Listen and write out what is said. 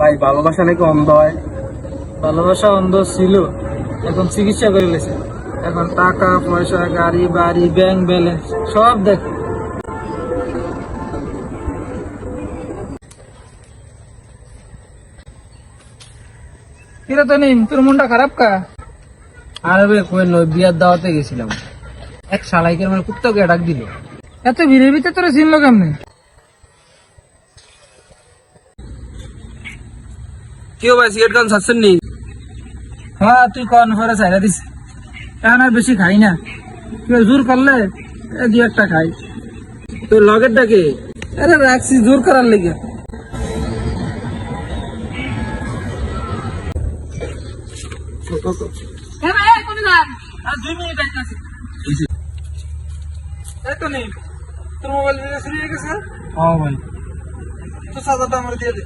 ভাই ভালোবাসা নাকি অন্ধ হয়? ভালোবাসা অন্ধ ছিল এখন চিকিৎসা করে লেছে। এখন টাকা পয়সা গাড়ি বাড়ি ব্যাংক ব্যালেন্স সব দেখে। কিরে তো নিম তোর মনটা খারাপ কা? আরে বে কই বিয়ার দাওয়াতে গেছিলাম। এক শালাইকে মানে কুত্তাকে ডাক দিল। এত ভিড়ে ভিতরে তোরা চিনলো কেমনে? কেউ ভাই সিগারেট খান ছাড়ছেন নি? হ্যাঁ তুই কন করে চাইরা দিস। এখন আর বেশি খাই না। কেউ জোর করলে দুই একটা খাই। তোর লগের ডাকে আরে রাখছি জোর করার লেগে। দুই মিনিট তো নেই। তোর মোবাইল চুরি হয়ে গেছে? হ্যাঁ ভাই। তো সাদাটা আমার দিয়ে দে।